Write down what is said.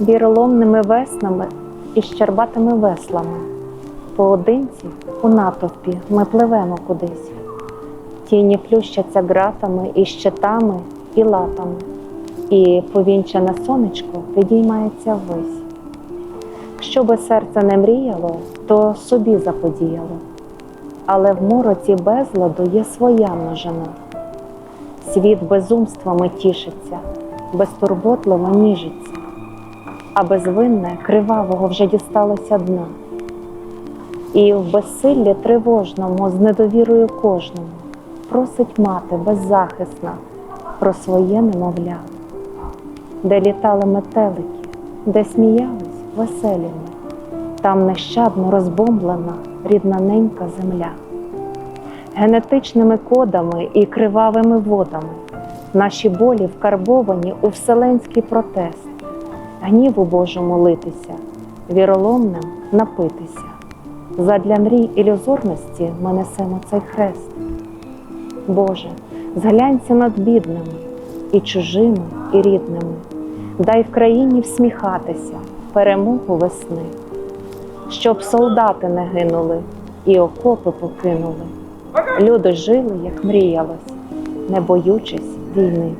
віроломними веснами і щербатими веслами. Поодинці у натовпі ми пливемо кудись. Тіні плющаться ґратами і щитами, і латами, і повінчане сонечко підіймається ввись. Що би серце не мріяло, то собі заподіяло. Але в мороці безладу є своя множина. Світ безумствами тішиться, безтурботливо ніжиться, а безвинне кривавого вже дісталося дна. І в безсиллі тривожному з недовірою кожному просить мати беззахисна про своє немовля, де літали метелики, де сміялись веселі ми, там нещадно розбомблена рідна ненька земля. Генетичними кодами і кривавими водами наші болі вкарбовані у вселенський протест, гніву Божому литися, віроломним напитися. Задля мрій ілюзорності ми несемо цей хрест. Боже, зглянься над бідними і чужими, і рідними, дай в країні всміхатися перемогу весни, щоб солдати не гинули і окопи покинули. Люди жили, як мріялось, не боючись війни.